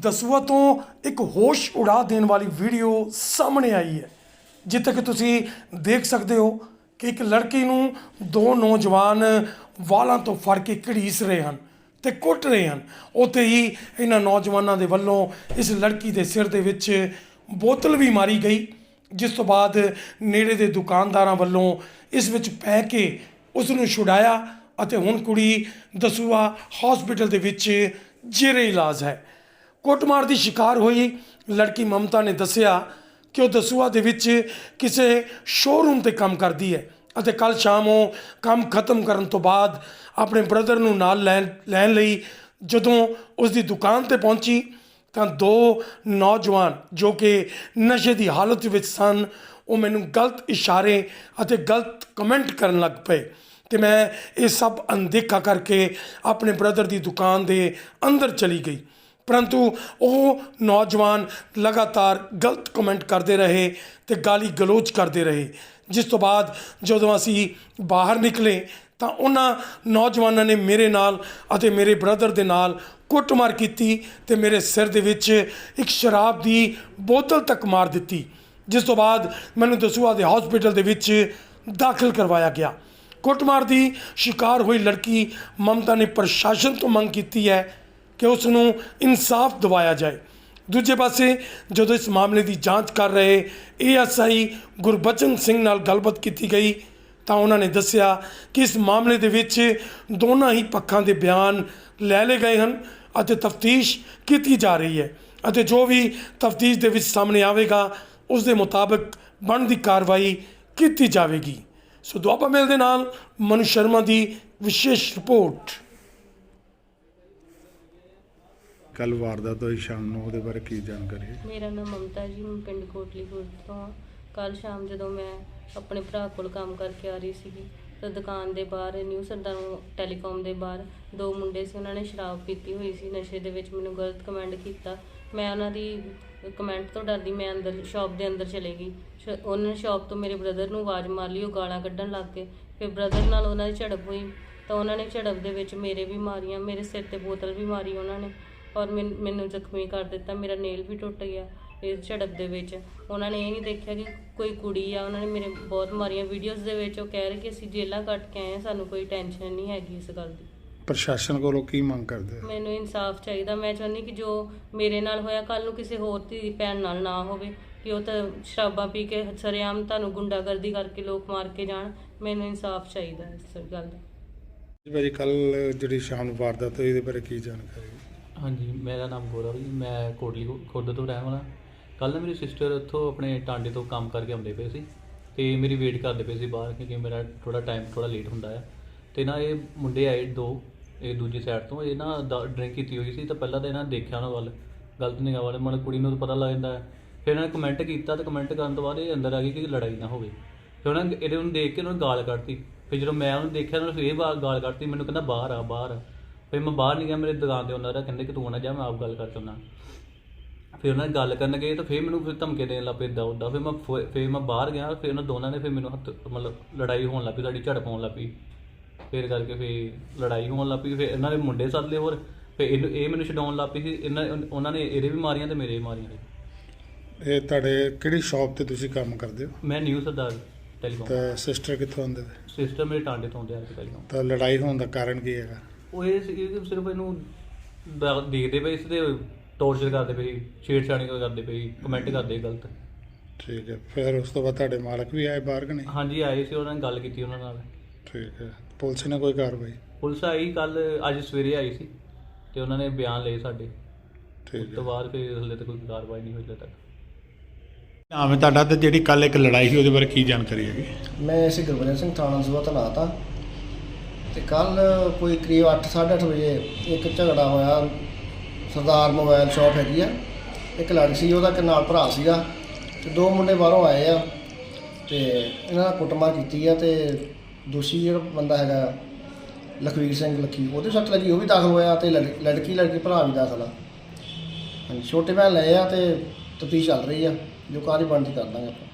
ਦਸੂਆ ਤੋਂ ਇੱਕ ਹੋਸ਼ ਉਡਾ ਦੇਣ ਵਾਲੀ ਵੀਡੀਓ ਸਾਹਮਣੇ ਆਈ ਹੈ, ਜਿੱਥੇ ਕਿ ਤੁਸੀਂ ਦੇਖ ਸਕਦੇ ਹੋ ਕਿ ਇੱਕ ਲੜਕੀ ਨੂੰ ਦੋ ਨੌਜਵਾਨ ਵਾਲਾਂ ਤੋਂ ਫੜ ਕੇ ਘੜੀਸ ਰਹੇ ਹਨ ਤੇ ਕੁੱਟ ਰਹੇ ਹਨ। ਉੱਥੇ ਹੀ ਇਹਨਾਂ ਨੌਜਵਾਨਾਂ ਦੇ ਵੱਲੋਂ ਇਸ ਲੜਕੀ ਦੇ ਸਿਰ ਦੇ ਵਿੱਚ ਬੋਤਲ ਵੀ ਮਾਰੀ ਗਈ, ਜਿਸ ਤੋਂ ਬਾਅਦ ਨੇੜੇ ਦੇ ਦੁਕਾਨਦਾਰਾਂ ਵੱਲੋਂ ਇਸ ਵਿੱਚ ਪੈ ਕੇ ਉਸ ਨੂੰ ਛੁਡਾਇਆ ਅਤੇ ਹੁਣ ਕੁੜੀ ਦਸੂਆ ਹਸਪੀਟਲ ਦੇ ਵਿੱਚ ਜੇਰੇ ਇਲਾਜ ਹੈ। ਕੁੱਟਮਾਰ ਦੀ ਸ਼ਿਕਾਰ ਹੋਈ। ਲੜਕੀ ਮਮਤਾ ਨੇ ਦੱਸਿਆ ਕਿ ਉਹ ਦਸੂਆ ਦੇ ਵਿੱਚ ਕਿਸੇ ਸ਼ੋਰੂਮ ਤੇ ਕੰਮ ਕਰਦੀ ਹੈ ਅਤੇ ਕੱਲ ਸ਼ਾਮ ਉਹ ਕੰਮ ਖਤਮ ਕਰਨ ਤੋਂ ਬਾਅਦ ਆਪਣੇ ਬ੍ਰਦਰ ਨੂੰ ਨਾਲ ਲੈਣ ਲੈਣ ਲਈ ਜਦੋਂ ਉਸ ਦੀ ਦੁਕਾਨ ਤੇ ਪਹੁੰਚੀ ਤਾਂ ਦੋ ਨੌਜਵਾਨ ਜੋ ਕਿ ਨਸ਼ੇ ਦੀ ਹਾਲਤ ਵਿੱਚ ਸਨ, ਉਹ ਮੈਨੂੰ ਗਲਤ ਇਸ਼ਾਰੇ ਅਤੇ ਗਲਤ ਕਮੈਂਟ ਕਰਨ ਲੱਗ ਪਏ ਤੇ ਮੈਂ ਇਹ ਸਭ ਅਣਦੇਖਾ ਕਰਕੇ ਆਪਣੇ ਬ੍ਰਦਰ ਦੀ ਦੁਕਾਨ ਦੇ ਅੰਦਰ ਚਲੀ ਗਈ। ਪਰੰਤੂ ਉਹ ਨੌਜਵਾਨ ਲਗਾਤਾਰ ਗਲਤ ਕਮੈਂਟ ਕਰਦੇ ਰਹੇ ਤੇ ਗਾਲੀ ਗਲੋਚ ਕਰਦੇ ਰਹੇ। ਜਿਸ ਤੋਂ ਬਾਅਦ ਜਦੋਂ ਅਸੀਂ ਬਾਹਰ ਨਿਕਲੇ ਤਾਂ ਉਹਨਾਂ ਨੌਜਵਾਨਾਂ ਨੇ ਮੇਰੇ ਨਾਲ ਅਤੇ ਮੇਰੇ ਬ੍ਰਦਰ ਦੇ ਨਾਲ ਕੁੱਟਮਾਰ ਕੀਤੀ ਤੇ ਮੇਰੇ ਸਿਰ ਦੇ ਵਿੱਚ ਇੱਕ ਸ਼ਰਾਬ ਦੀ ਬੋਤਲ ਤੱਕ ਮਾਰ ਦਿੱਤੀ। ਜਿਸ ਤੋਂ ਬਾਅਦ ਮੈਨੂੰ ਦਸੂਆ ਦੇ ਹਸਪੀਟਲ ਦੇ ਵਿੱਚ ਦਾਖਲ ਕਰਵਾਇਆ ਗਿਆ। ਕੁੱਟਮਾਰ ਦੀ ਸ਼ਿਕਾਰ ਹੋਈ ਲੜਕੀ ਮਮਤਾ ਨੇ ਪ੍ਰਸ਼ਾਸਨ ਤੋਂ ਮੰਗ ਕੀਤੀ ਹੈ ਕਿ ਉਸ ਨੂੰ ਇਨਸਾਫ ਦਿਵਾਇਆ ਜਾਏ। ਦੂਜੇ ਪਾਸੇ ਜਦੋਂ ਇਸ ਮਾਮਲੇ ਦੀ ਜਾਂਚ ਕਰ ਰਹੇ ਏਐਸਆਈ ਗੁਰਬਚਨ ਸਿੰਘ ਨਾਲ ਗੱਲਬਾਤ ਕੀਤੀ ਗਈ ਤਾਂ ਉਹਨਾਂ ਨੇ ਦੱਸਿਆ ਕਿ ਇਸ ਮਾਮਲੇ ਦੇ ਵਿੱਚ ਦੋਨਾਂ ਹੀ ਪੱਖਾਂ ਦੇ ਬਿਆਨ ਲੈ ਲਏ ਗਏ ਹਨ ਅਤੇ ਤਫਤੀਸ਼ ਕੀਤੀ ਜਾ ਰਹੀ ਹੈ ਅਤੇ ਜੋ ਵੀ ਤਫਤੀਸ਼ ਦੇ ਵਿੱਚ ਸਾਹਮਣੇ ਆਵੇਗਾ, ਉਸ ਦੇ ਮੁਤਾਬਕ ਬਣਦੀ ਕਾਰਵਾਈ ਕੀਤੀ ਜਾਵੇਗੀ। ਸੋ ਦੁਆਬਾ ਮੇਲ ਦੇ ਨਾਲ ਮਨੂ ਸ਼ਰਮਾ ਦੀ ਵਿਸ਼ੇਸ਼ ਰਿਪੋਰਟ। ਕੱਲ ਵਾਰਦਾਤ ਹੋਈ, ਸ਼ਾਮ ਨੂੰ ਉਹਦੇ ਬਾਰੇ ਕੀ ਜਾਣਕਾਰੀ ਹੈ? ਮੇਰਾ ਨਾਮ ਮਮਤਾ ਜੀ, ਮੈਂ ਪਿੰਡ ਕੋਟਲੀਪੁਰ ਤੋਂ ਹਾਂ। ਕੱਲ ਸ਼ਾਮ ਜਦੋਂ ਮੈਂ ਆਪਣੇ ਭਰਾ ਕੋਲ ਕੰਮ ਕਰਕੇ ਆ ਰਹੀ ਸੀਗੀ, ਤਾਂ ਦੁਕਾਨ ਦੇ ਬਾਹਰ, ਨਿਊ ਸਰਦਾਰ ਟੈਲੀਕਾਮ ਦੇ ਬਾਹਰ ਦੋ ਮੁੰਡੇ ਸੀ, ਉਹਨਾਂ ਨੇ ਸ਼ਰਾਬ ਪੀਤੀ ਹੋਈ ਸੀ ਨਸ਼ੇ ਦੇ ਵਿੱਚ, ਮੈਨੂੰ ਗਲਤ ਕਮੈਂਟ ਕੀਤਾ। ਮੈਂ ਉਹਨਾਂ ਦੀ ਕਮੈਂਟ ਤੋਂ ਡਰਦੀ, ਮੈਂ ਅੰਦਰ, ਸ਼ਾਪ ਦੇ ਅੰਦਰ ਚਲੇ ਗਈ। ਸ਼- ਉਹਨਾਂ ਨੇ ਸ਼ਾਪ ਤੋਂ ਮੇਰੇ ਬ੍ਰਦਰ ਨੂੰ ਆਵਾਜ਼ ਮਾਰ ਲਈ, ਉਹ ਗਾਲਾਂ ਕੱਢਣ ਲੱਗ ਪਏ ਫਿਰ ਬ੍ਰਦਰ ਨਾਲ ਉਹਨਾਂ ਦੀ ਝੜਪ ਹੋਈ, ਤਾਂ ਉਹਨਾਂ ਨੇ ਝੜਪ ਦੇ ਵਿੱਚ ਮੇਰੇ ਵੀ ਮਾਰੀਆਂ, ਮੇਰੇ ਸਿਰ ਤੇ ਬੋਤਲ ਵੀ ਮਾਰੀ ਉਹਨਾਂ ਨੇ। ਔਰ ਮੈਨ- ਜ਼ਖਮੀ ਕਰ ਦਿੱਤਾ ਮੇਰਾ ਨੇਲ ਵੀ ਟੁੱਟ ਗਿਆ ਇਸ ਝੜਪ ਦੇ ਵਿੱਚ। ਉਹਨਾਂ ਨੇ ਇਹ ਨਹੀਂ ਦੇਖਿਆ ਕਿ ਕੋਈ ਕੁੜੀ ਆ ਉਹਨਾਂ ਨੇ ਮੇਰੇ ਬਹੁਤ ਮਾਰੀਆਂ ਵੀਡੀਓਜ਼ ਦੇ ਵਿੱਚ ਉਹ ਕਹਿ ਰਹੇ ਕਿ ਅਸੀਂ ਜੇਲਾਂ ਕੱਟ ਕੇ ਆਏ ਸਾਨੂੰ ਕੋਈ ਟੈਨਸ਼ਨ ਨਹੀਂ ਹੈਗੀ ਇਸ ਗੱਲ ਦੀ। ਪ੍ਰਸ਼ਾਸਨ ਕੋਲੋਂ ਕੀ ਮੰਗ ਕਰਦੇ ਹੋ ਮੈਨੂੰ ਇਨਸਾਫ ਚਾਹੀਦਾ। ਮੈਂ ਚਾਹੁੰਦੀ ਕਿ ਜੋ ਮੇਰੇ ਨਾਲ ਹੋਇਆ ਕੱਲ ਨੂੰ ਕਿਸੇ ਹੋਰ ਧੀ ਭੈਣ ਨਾਲ ਨਾ ਹੋਵੇ ਕਿ ਉਹ ਤਾਂ ਸ਼ਰਾਬਾਂ ਪੀ ਕੇ ਸਰੇਆਮ ਤੁਹਾਨੂੰ ਗੁੰਡਾਗਰਦੀ ਕਰਕੇ ਲੋਕ ਮਾਰ ਕੇ ਜਾਣ। ਮੈਨੂੰ ਇਨਸਾਫ ਚਾਹੀਦਾ ਇਸ ਗੱਲ ਦਾ। ਜੀ ਭਾਜੀ ਕੱਲ ਜਿਹੜੀ ਸ਼ਾਮ ਨੂੰ ਵਾਰਦਾਤ ਹੋਈ ਇਹਦੇ ਬਾਰੇ ਕੀ ਜਾਣਕਾਰੀ? ਹਾਂਜੀ ਮੇਰਾ ਨਾਮ ਗੌਰਵ ਜੀ, ਮੈਂ ਕੋਟਲੀ ਖੁਰਦ ਤੋਂ ਰਹਿਣ ਵਾਲਾ। ਕੱਲ ਨਾ ਮੇਰੀ ਸਿਸਟਰ ਉੱਥੋਂ ਆਪਣੇ ਟਾਂਡੇ ਤੋਂ ਕੰਮ ਕਰਕੇ ਆਉਂਦੇ ਪਏ ਸੀ ਤੇ ਮੇਰੀ ਵੇਟ ਕਰਦੇ ਪਏ ਸੀ ਬਾਹਰ ਕਿਉਂਕਿ ਮੇਰਾ ਥੋੜਾ ਟਾਈਮ ਥੋੜਾ ਲੇਟ ਹੁੰਦਾ ਆ। ਤੇ ਨਾ ਇਹ ਮੁੰਡੇ ਆਏ ਦੋ, ਇਹ ਦੂਜੀ ਸਾਈਡ ਤੋਂ, ਇਹ ਨਾ ਡਰਿੰਕ ਕੀਤੀ ਹੋਈ ਸੀ ਤਾਂ ਪਹਿਲਾਂ ਤਾਂ ਇਹਨਾਂ ਨੇ ਦੇਖਿਆ ਉਹਨਾਂ ਵੱਲ, ਗਲਤ ਨਿਗਾਹ ਵਾਲੇ ਮਨ ਕੁੜੀ ਨੂੰ ਤਾਂ ਪਤਾ ਲੱਗ ਜਾਂਦਾ ਹੈ। ਫਿਰ ਇਹਨਾਂ ਨੇ ਕਮੈਂਟ ਕੀਤਾ ਤੇ ਕਮੈਂਟ ਕਰਨ ਤੋਂ ਬਾਅਦ ਇਹ ਅੰਦਰ ਆ ਗਈ ਕਿ ਲੜਾਈ ਨਾ ਹੋਵੇ। ਫਿਰ ਉਹਨਾਂ ਨੇ, ਇਹਦੇ ਨੂੰ ਦੇਖ ਕੇ ਉਹਨਾਂ ਨੇ ਗਾਲ ਕੱਢਤੀ। ਫਿਰ ਜਦੋਂ ਮੈਂ ਉਹਨੂੰ ਦੇਖਿਆ, ਉਹਨਾਂ ਨੇ ਫਿਰ ਬਾ- ਗਾਲ ਕੱਢਤੀ, ਮੈਨੂੰ ਕਹਿੰਦਾ ਬਾਹਰ ਆ ਬਾਹਰ ਆ। ਫਿਰ ਮੈਂ ਬਾਹਰ ਨਹੀਂ ਗਿਆ ਮੇਰੇ ਦੁਕਾਨ ਦੇ ਉਹਨਾਂ ਦਾ ਕਹਿੰਦੇ ਕਿ ਤੂੰ ਨਾ ਜਾ ਮੈਂ ਆਪ ਗੱਲ ਕਰ ਚਾਹੁੰਦਾ ਫਿਰ ਉਹਨਾਂ ਨੇ ਗੱਲ ਕਰਨ ਗਏ ਤਾਂ ਫਿਰ ਮੈਨੂੰ ਫਿਰ ਧਮਕੇ ਦੇਣ ਲੱਗ ਪਏ ਏਦਾਂ ਉੱਦਾਂ ਫਿਰ ਮੈਂ ਫਿਰ ਮੈਂ ਬਾਹਰ ਗਿਆ ਫਿਰ ਉਹਨਾਂ ਦੋਨਾਂ ਨੇ ਫਿਰ ਮੈਨੂੰ ਹੱਥ ਮਤਲਬ ਲੜਾਈ ਹੋਣ ਲੱਗ ਪਈ ਸਾਡੀ ਝੜਪ ਹੋਣ ਲੱਗ ਪਈ। ਫਿਰ ਕਰਕੇ ਫਿਰ ਲੜਾਈ ਹੋਣ ਲੱਗ ਪਈ ਫਿਰ ਇਹਨਾਂ ਦੇ ਮੁੰਡੇ ਸੱਦ ਲਏ ਹੋਰ। ਫਿਰ ਇਹਨੂੰ ਇਹ ਮੈਨੂੰ ਛਡਾਉਣ ਲੱਗ ਪਈ ਸੀ ਇਹਨਾਂ ਉਹਨਾਂ ਨੇ ਇਹਦੇ ਵੀ ਮਾਰੀਆਂ ਤੇ ਮੇਰੇ ਵੀ ਮਾਰੀਆਂ ਇਹ ਤੁਹਾਡੇ ਕਿਹੜੀ ਸ਼ਾਪ ਤੇ ਤੁਸੀਂ ਕੰਮ ਕਰਦੇ ਹੋ? ਮੈਂ ਨਿਊ ਸਰਦਾਰ ਟੈਲੀਕਾਮ। ਤਾਂ ਸਿਸਟਰ ਕਿੱਥੋਂ ਆਉਂਦੇ ਨੇ? ਸਿਸਟਮ ਮੇਰੇ ਟਾਂਡੇ ਤੋਂ ਆਉਂਦੇ ਆ ਟੈਲੀਕਾਮ ਤਾਂ ਲੜਾਈ ਹੋਣ ਦਾ ਕਾਰਨ ਕੀ ਹੈਗਾ? ਉਹ ਇਹ ਸੀ ਕਿ ਸਿਰਫ ਇਹਨੂੰ ਦ- ਦੇਖਦੇ ਪਏ ਸੀ ਤੇ ਟੌਰਚਰ ਕਰਦੇ ਪਏ ਛੇੜਛਾੜੀ ਕਰਦੇ ਪਏ ਕਮੈਂਟ ਕਰਦੇ ਗਲਤ। ਠੀਕ ਹੈ ਫਿਰ ਉਸ ਤੋਂ ਬਾਅਦ ਤੁਹਾਡੇ ਮਾਲਕ ਵੀ ਆਏ ਬਾਹਰ ਕਿ ਨਹੀਂ? ਹਾਂਜੀ ਆਏ ਸੀ ਉਹਨਾਂ ਨੇ ਗੱਲ ਕੀਤੀ ਉਹਨਾਂ ਨਾਲ। ਠੀਕ ਹੈ ਪੁਲਿਸ ਨੇ ਕੋਈ ਕਾਰਵਾਈ? ਪੁਲਿਸ ਆਈ ਕੱਲ ਅੱਜ ਸਵੇਰੇ ਆਈ ਸੀ ਤੇ ਉਹਨਾਂ ਨੇ ਬਿਆਨ ਲਏ ਸਾਡੇ। ਉਸ ਠੀਕ ਤੋਂ ਹੈ ਬਾਅਦ ਫਿਰ ਹਲੇ ਤੱਕ ਕੋਈ ਕਾਰਵਾਈ ਨਹੀਂ ਹੋਈ ਹਲੇ ਤੱਕ। ਨਾਮ ਹੈ ਤੁਹਾਡਾ ਤੇ ਜਿਹੜੀ ਕੱਲ ਇੱਕ ਲੜਾਈ ਸੀ ਉਹਦੇ ਬਾਰੇ ਕੀ ਜਾਣਕਾਰੀ ਹੈਗੀ? ਮੈਂ ਇਸੇ ਗੁਰਬਚਨ ਸਿੰਘ ਥਾਣਾ ਸੁਬਾ ਤੋਂ ਲਾਤਾ ਤੇ ਕੱਲ ਕੋਈ ਕਰੀਬ 8:30 ਵਜੇ ਇੱਕ ਝਗੜਾ ਹੋਇਆ, ਸਰਦਾਰ ਮੋਬਾਈਲ ਸ਼ਾਪ ਹੈਗੀ ਆ। ਇੱਕ ਲੜਕੀ ਸੀ, ਉਹਦਾ ਕਿ ਨਾਲ ਭਰਾ ਸੀਗਾ। ਤੇ ਦੋ ਮੁੰਡੇ ਬਾਹਰੋਂ ਆਏ ਆ ਤੇ ਇਹਨਾਂ ਨਾਲ ਕੁੱਟਮਾਰ ਕੀਤੀ ਆ ਤੇ ਦੋਸ਼ੀ ਜਿਹੜਾ ਬੰਦਾ ਹੈਗਾ, ਲਖਵੀਰ ਸਿੰਘ ਲੱਖੀ ਉਹਦੇ ਸੱਟ ਲੱਗੀ, ਉਹ ਵੀ ਦਾਖਲ ਹੋਇਆ ਤੇ ਲੜ- ਲੜਕੀ ਲੜਕੀ ਭਰਾ ਵੀ ਦਾਖਲ ਆ। ਹਾਂਜੀ, ਛੋਟੇ ਭੈਣ ਲਏ ਆ ਤੇ ਤਫਤੀਸ਼ ਚੱਲ ਰਹੀ ਆ, ਜੋ ਕਾਹਦੀ ਬਣਦੀ ਕਰ ਦਾਂਗੇ ਆਪਾਂ।